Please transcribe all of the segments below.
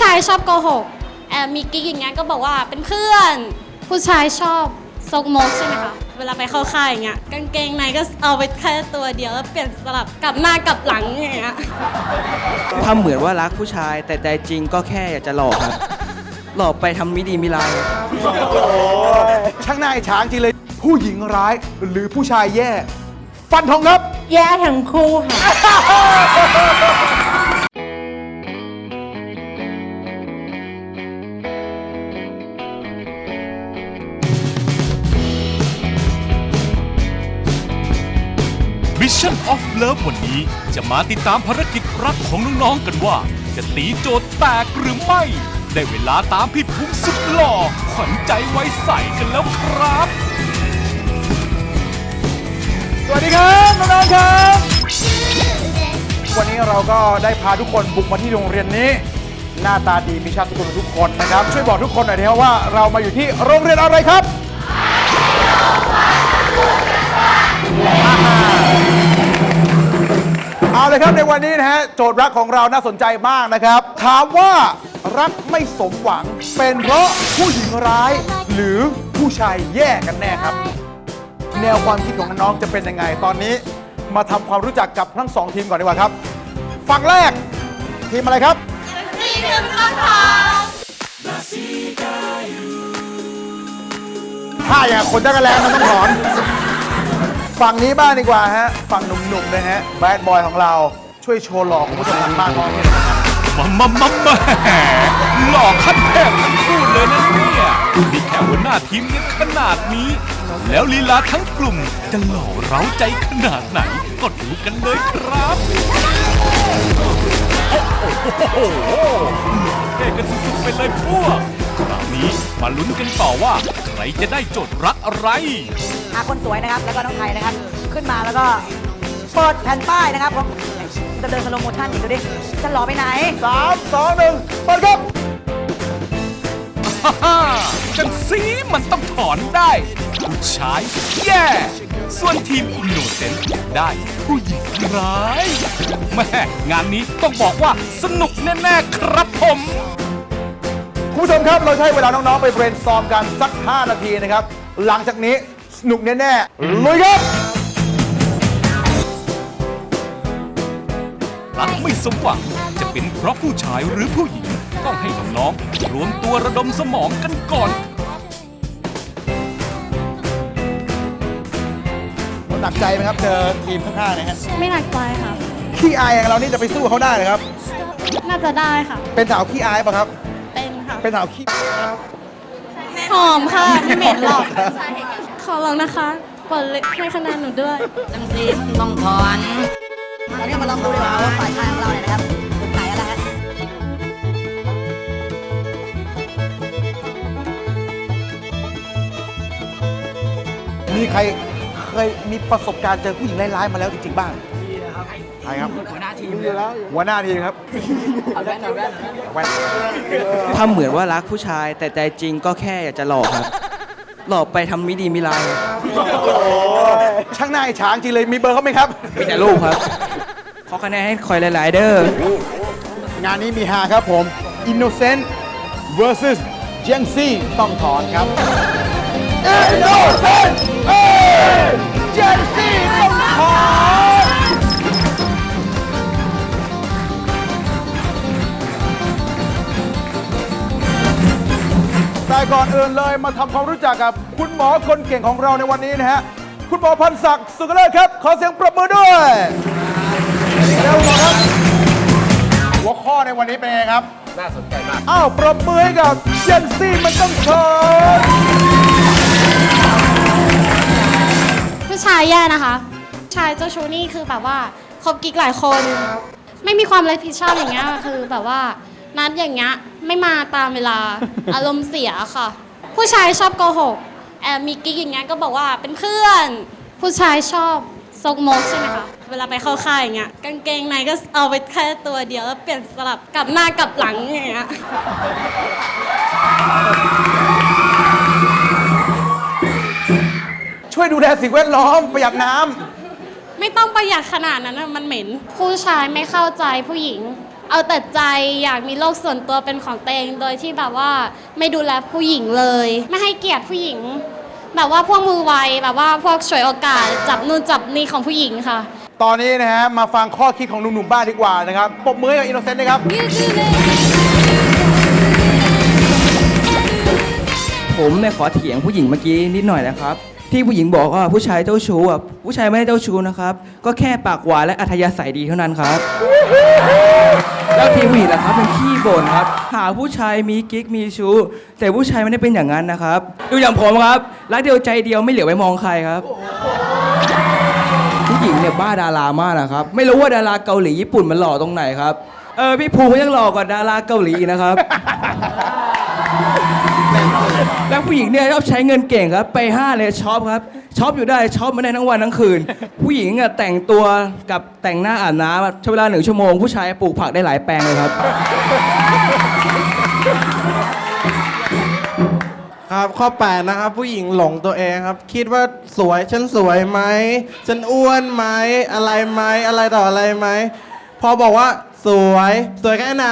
ชายชอบโกหกแอบมีกิ๊กอย่างเงี้ยก็บอกว่าเป็นเพื่อน ผู้ชายชอบซกมกใช่ไหมคะ เวลาไปเข้าค่ายอย่างเงี้ยกางเกงในก็เอาไปแค่ตัวเดียวแล้วเปลี่ยนสลับกลับหน้ากลับหลังอย่างเงี้ยทำเหมือนว่ารักผู้ชายแต่ใจจริงก็แค่อยากจะหลอกครับหลอกไปทำไม่ดีไม่ร้ายช่างน่าอิจฉาจริงเลย ผู้หญิงร้ายหรือผู้ชายแย่ ฟันทองครับ แย่ทั้งคู่ค่ะ of Love วันนี้ จะมาติดตามภารกิจรักของน้องๆกันว่า จะตีโจทย์แตกหรือไม่ ได้เวลาตามพี่ภูมิสุดหล่อขวัญใจไว้ใสกันแล้วครับ สวัสดีครับน้องๆครับ วันนี้เราก็ได้พาทุกคนบุกมาที่โรงเรียนนี้ หน้าตาดีมีชาติสกุลทุกคนนะครับ ช่วยบอกทุกคนหน่อยนะครับว่าเรามาอยู่ที่โรงเรียนอะไรครับ เอาเลยครับในวันนี้นะฮะโจทย์รักของเราน่าสนใจมากนะครับ ถามว่ารักไม่สมหวัง เป็นเพราะผู้หญิงร้าย หรือผู้ชายแย่กันแน่ครับ แนวความคิดของน้องๆจะเป็นยังไงตอนนี้ มาทำความรู้จักกับทั้งสองทีมก่อนดีกว่าครับ ฝั่งแรก ทีมอะไรครับถ้าอย่างคนจักรแลนมันต้องถอน ฝั่งนี้บ้างดีกว่าฮะ ฝั่งหนุ่มๆเลยฮะ แบดบอยของเราช่วยโชว์หล่อของผู้ชมทางบ้านน้องเนี่ยนะครับมามามามาหล่อขั้นเทพทั้งคู่เลยนะเนี่ยนี่แค่หัวหน้าทีมยังขนาดนี้ แล้วลีลาทั้งกลุ่มจะหล่อเร้าใจขนาดไหน ก็ดูกันเลยครับ โอ้โหเท่กันสุดๆไปเลยพวก คราวนี้มาลุ้นกันต่อว่า ใครจะได้โจทย์รักอะไร หาคนสวยนะครับ แล้วก็น้องไทยนะครับ ขึ้นมาแล้วก็เปิดแผ่นป้ายนะครับผมจะเดินสโลโมชั่นอีกดูดิจะหล่อไปไหนสามสองหนึ่งเปิดครับฮ่าฮ่าจังสีมันต้องถอนได้ผู้ชายแย่ ส่วนทีมอินโนเซนต์ได้ผู้หญิงร้ายแม่งานนี้ต้องบอกว่าสนุกแน่ ๆ ครับผมคุณผู้ชมครับ เราจะใช้เวลาน้อง ๆ ไปเบรนสตอมกันสัก 5 นาทีนะครับ หลังจากนี้ สนุกแน่ๆลุยครับ รักไม่สมหวังจะเป็นเพราะผู้ชายหรือผู้หญิง ต้องให้น้องๆรวมตัวระดมสมองกันก่อน หนักใจไหมครับ เจอทีมข้างๆนะฮะไม่หนักใจค่ะ ขี้อายอย่างเรานี่จะไปสู้เขาได้เหรอครับ น่าจะได้ค่ะ เป็นสาวขี้อายป่ะครับ เป็นค่ะ เป็นสาวขี้หอมค่ะไม่เหม็นหรอก ขอลองนะคะเปิดเลยให้คะแนนหนูด้วยจังซีต้องถอนตอนนี้มาลองดูดีกว่าว่าฝ่ายชายของเราเนี่ยนะครับเป็นใครอะไรฮะมีใครเคยมีประสบการณ์เจอผู้หญิงร้ายๆมาแล้วจริงๆบ้างมีนะครับใครครับหัวหน้าทีมแล้วหัวหน้าทีมครับแว่นทำเหมือนว่ารักผู้ชายแต่ใจจริงก็แค่อยากจะหลอกครับ หลอกไปทำไม่ดีไม่ร้ายช่างน่าอิจฉาจริงเลยมีเบอร์เขาไหมครับ มีแต่ลูกครับ ขอคะแนนให้คอยหลาย ๆ เด้องานนี้มีฮาครับผม Innocent versus Gen Z ต้องถอนครับ Innocent เอ้ย Gen Z ต้องถอน แต่ก่อนอื่นเลยมาทำความรู้จักกับคุณหมอคนเก่งของเราในวันนี้นะฮะ คุณหมอพันศักดิ์สุขเลิศครับ ขอเสียงปรบมือด้วยเร็วหมอครับ หัวข้อในวันนี้เป็นไงครับ น่าสนใจมาก อ้าวปรบมือให้กับเจนซี่มันต้องเชิญผู้ชายแย่นะคะ ชายเจ้าชู้นี่คือแบบว่าคบกิ๊กหลายคน ไม่มีความรับผิดชอบอย่างเงี้ยคือแบบว่านัดอย่างเงี้ย ไม่มาตามเวลา อารมณ์เสียค่ะ ผู้ชายชอบโกหกแอบมีกิ๊กอย่างเงี้ยก็บอกว่าเป็นเพื่อน ผู้ชายชอบซกมกใช่ไหมคะ เวลาไปเข้าค่ายอย่างเงี้ยกางเกงในก็เอาไปแค่ตัวเดียวแล้วเปลี่ยนสลับกลับหน้ากลับหลังอย่างเงี้ยช่วยดูแลสิ่งแวดล้อมประหยัดน้ไม่ต้องประหยัดขนาดนั้นนะมันเหม็น ผู้ชายไม่เข้าใจผู้หญิง เอาแต่ใจอยากมีโลกส่วนตัวเป็นของตัวเองโดยที่แบบว่าไม่ดูแลผู้หญิงเลย ไม่ให้เกียรติผู้หญิง แบบว่าพวกมือไวแบบว่าพวกฉวยโอกาสจับนู่นจับนี่ของผู้หญิงค่ะ ตอนนี้นะฮะมาฟังข้อคิดของหนุ่มๆบ้างดีกว่านะครับปรบมือให้กับอินโนเซนต์นะครับ ผมเนี่ยขอเถียงผู้หญิงเมื่อกี้นิดหน่อยนะครับ ที่ผู้หญิงบอกว่าผู้ชายเจ้าชู้อะผู้ชายไม่ได้เจ้าชู้นะครับ ก็แค่ปากหวานและอัธยาศัยดีเท่านั้นครับ แล้วทีผู้หญิงนะครับเป็นขี้บ่นครับ หาผู้ชายมีกิ๊กมีชู้แต่ผู้ชายไม่ได้เป็นอย่างนั้นนะครับ ดูอย่างผมครับรักเดียวใจเดียวไม่เหลียวไปมองใครครับ ผู้หญิงเนี่ยบ้าดารามากนะครับ ไม่รู้ว่าดาราเกาหลีญี่ปุ่นมันหล่อตรงไหนครับเออพี่ภูมิยังหล่อกว่าดาราเกาหลีนะครับ แล้วผู้หญิงเนี่ยชอบใช้เงินเก่งครับ ไปห้าเลยช็อปครับ ช็อปอยู่ได้ช็อปมาได้ทั้งวันทั้งคืน ผู้หญิงอะแต่งตัวกับแต่งหน้าอาบน้ำอะใช้เวลาหนึ่งชั่วโมง ผู้ชายปลูกผักได้หลายแปลงเลยครับ ครับข้อ8นะครับผู้หญิงหลงตัวเองครับ คิดว่าสวยฉันสวยไหมฉันอ้วนไหมอะไรไหมอะไรต่ออะไรไหมพอบอกว่า สวย สวยแค่ไหน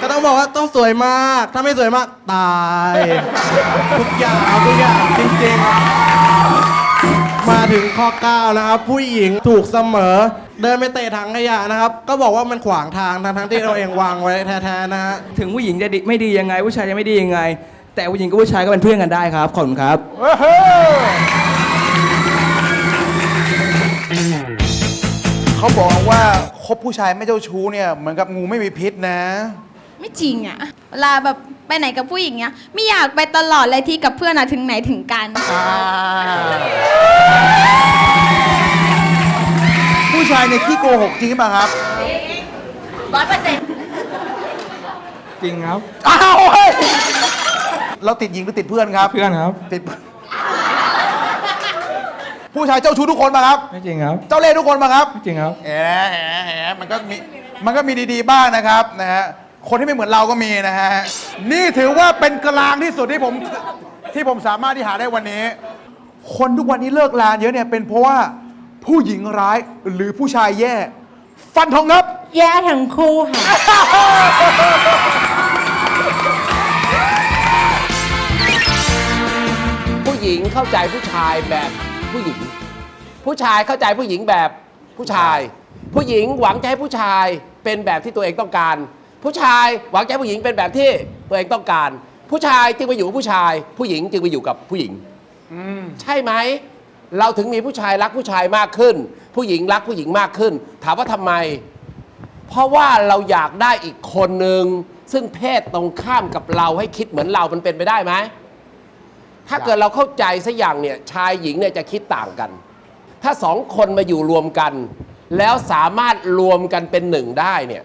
ก็ต้องบอกว่าต้องสวยมาก ถ้าไม่สวยมาก ตาย ทุกอย่างเอาทุกอย่างจริงๆ มาถึงข้อ 9 นะครับ ผู้หญิงถูกเสมอ เดินไปเตะถังขยะนะครับ ก็บอกว่ามันขวางทางทั้งๆที่เราเองวางไว้แท้ๆนะฮะถึงผู้หญิงจะดีไม่ดียังไง ผู้ชายจะไม่ดียังไง แต่ผู้หญิงกับผู้ชายก็เป็นเพื่อนกันได้ครับ ขอบคุณครับ เขาบอกว่า คบผู้ชายไม่เจ้าชู้เนี่ยเหมือนกับงูไม่มีพิษนะ ไม่จริงอะเวลาแบบไปไหนกับผู้หญิงเนี้ยไม่อยากไปตลอดเลยที่กับเพื่อนอะถึงไหนถึงกันผู้ชายในยขี้โกหกจริงป่ะครับ ร้อยเปอร์เซ็นต์จริงครับ อ้าวเฮ้ยเราติดหญิงหรือติดเพื่อนครับ เพื่อนครับ ติด ผู้ชายเจ้าชู้ทุกคนป่ะครับ ไม่จริงครับ เจ้าเล่ห์ทุกคนป่ะครับไม่จริงครับ แหมแหมแหมมันก็มีมันก็มีดีๆบ้างนะครับนะฮะคนที่ไม่เหมือนเราก็มีนะฮะนี่ถือว่าเป็นกลางที่สุดที่ผมที่ผมสามารถที่หาได้วันนี้ คนทุกวันนี้เลิกลาเยอะเนี่ยเป็นเพราะว่าผู้หญิงร้ายหรือผู้ชายแย่ ฟันธงครับแย่ทั้งคู่ค่ะ ผู้หญิงเข้าใจผู้ชายแบบ ผู้หญิง ผู้ชายเข้าใจผู้หญิงแบบผู้ชาย ผู้หญิงหวังจะให้ผู้ชายเป็นแบบที่ตัวเองต้องการ ผู้ชายหวังจะให้ผู้หญิงเป็นแบบที่ตัวเองต้องการ ผู้ชายจึงไปอยู่กับผู้ชาย ผู้หญิงจึงไปอยู่กับผู้หญิงใช่ไหม เราถึงมีผู้ชายรักผู้ชายมากขึ้น ผู้หญิงรักผู้หญิงมากขึ้น ถามว่าทำไม เพราะว่าเราอยากได้อีกคนหนึ่งซึ่งเพศตรงข้ามกับเราให้คิดเหมือนเรา มันเป็นไปได้ไหม ถ้าเกิดเราเข้าใจสักอย่างเนี่ยชายหญิงเนี่ยจะคิดต่างกัน ถ้าสองคนมาอยู่รวมกัน แล้วสามารถรวมกันเป็นหนึ่งได้เนี่ย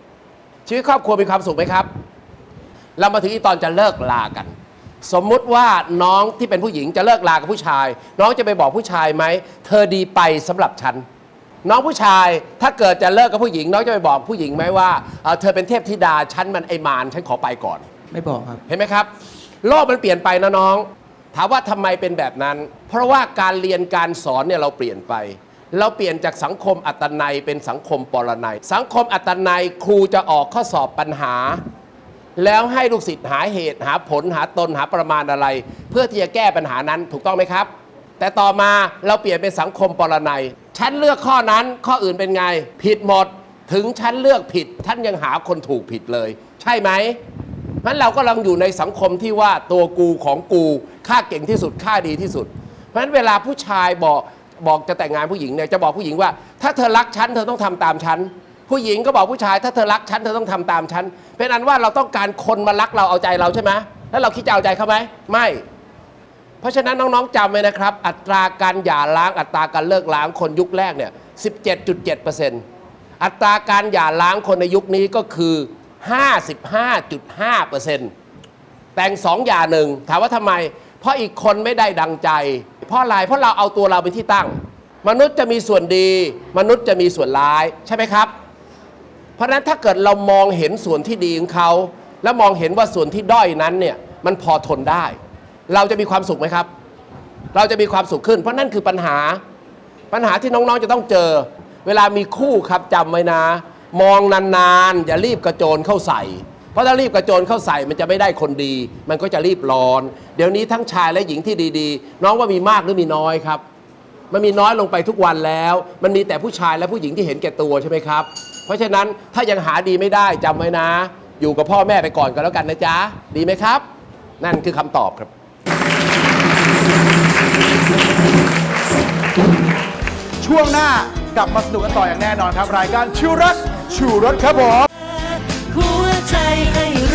ชีวิตครอบครัวมีความสุขไหมครับ เรามาถึงอีตอนจะเลิกลากัน สมมุติว่าน้องที่เป็นผู้หญิงจะเลิกลากับผู้ชาย น้องจะไปบอกผู้ชายไหมเธอดีไปสำหรับฉันน้องผู้ชายถ้าเกิดจะเลิกกับผู้หญิง น้องจะไปบอกผู้หญิงไหมว่าเอ่อเธอเป็นเทพธิดาฉันมันไอมารฉันขอไปก่อน ไม่บอกครับ เห็นไหมครับ โลกมันเปลี่ยนไปนะน้อง ถามว่าทำไมเป็นแบบนั้น เพราะว่าการเรียนการสอนเนี่ยเราเปลี่ยนไป เราเปลี่ยนจากสังคมอัตนัยเป็นสังคมปรนัย สังคมอัตนัยครูจะออกข้อสอบปัญหา แล้วให้ลูกศิษย์หาเหตุหาผลหาตนหาประมาณอะไร เพื่อที่จะแก้ปัญหานั้นถูกต้องไหมครับ แต่ต่อมาเราเปลี่ยนเป็นสังคมปรนัยฉันเลือกข้อนั้นข้ออื่นเป็นไง ผิดหมด ถึงฉันเลือกผิด ท่านยังหาคนถูกผิดเลย ใช่ไหม นั้นเราก็กำลังอยู่ในสังคมที่ว่าตัวกูของกูค่าเก่งที่สุดค่าดีที่สุด เพราะฉะนั้นเวลาผู้ชายบอกบอกจะแต่งงานผู้หญิงเนี่ยจะบอกผู้หญิงว่า ถ้าเธอรักฉันเธอต้องทำตามฉันผู้หญิงก็บอกผู้ชายถ้าเธอรักฉันเธอต้องทำตามฉันเป็นอันว่าเราต้องการคนมารักเราเอาใจเราใช่ไหมแล้วเราคิดจะเอาใจเขาไหมไม่ เพราะฉะนั้นน้องๆจำไว้นะครับ อัตราการหย่าร้างอัตราการเลิกล้างคนยุคแรกเนี่ย17.7%อัตราการหย่าร้างคนในยุคนี้ก็คือ 55.5%แต่งสองหย่าหนึ่งถามว่าทำไม เพราะอีกคนไม่ได้ดังใจ เพราะอะไรเพราะเราเอาตัวเราเป็นที่ตั้ง มนุษย์จะมีส่วนดี มนุษย์จะมีส่วนร้ายใช่ไหมครับ เพราะฉะนั้นถ้าเกิดเรามองเห็นส่วนที่ดีของเขา แล้วมองเห็นว่าส่วนที่ด้อยนั้นเนี่ยมันพอทนได้ เราจะมีความสุขไหมครับ เราจะมีความสุขขึ้น เพราะนั่นคือปัญหาปัญหาที่น้องๆจะต้องเจอ เวลามีคู่ครับจำไว้นะ มองนานๆอย่ารีบกระโจนเข้าใส่ เพราะถ้ารีบกระโจนเข้าใส่มันจะไม่ได้คนดี มันก็จะรีบร้อน เดี๋ยวนี้ทั้งชายและหญิงที่ดีๆ น้องว่ามีมากหรือมีน้อยครับ มันมีน้อยลงไปทุกวันแล้ว มันมีแต่ผู้ชายและผู้หญิงที่เห็นแก่ตัวใช่ไหมครับ เพราะฉะนั้นถ้ายังหาดีไม่ได้จำไว้นะ อยู่กับพ่อแม่ไปก่อนก็แล้วกันนะจ๊ะดีไหมครับ นั่นคือคำตอบครับช่วงหน้ากลับมาสนุกกันต่ออย่างแน่นอนครับ รายการชิวรัก ชูรสครับผม หัวใจให้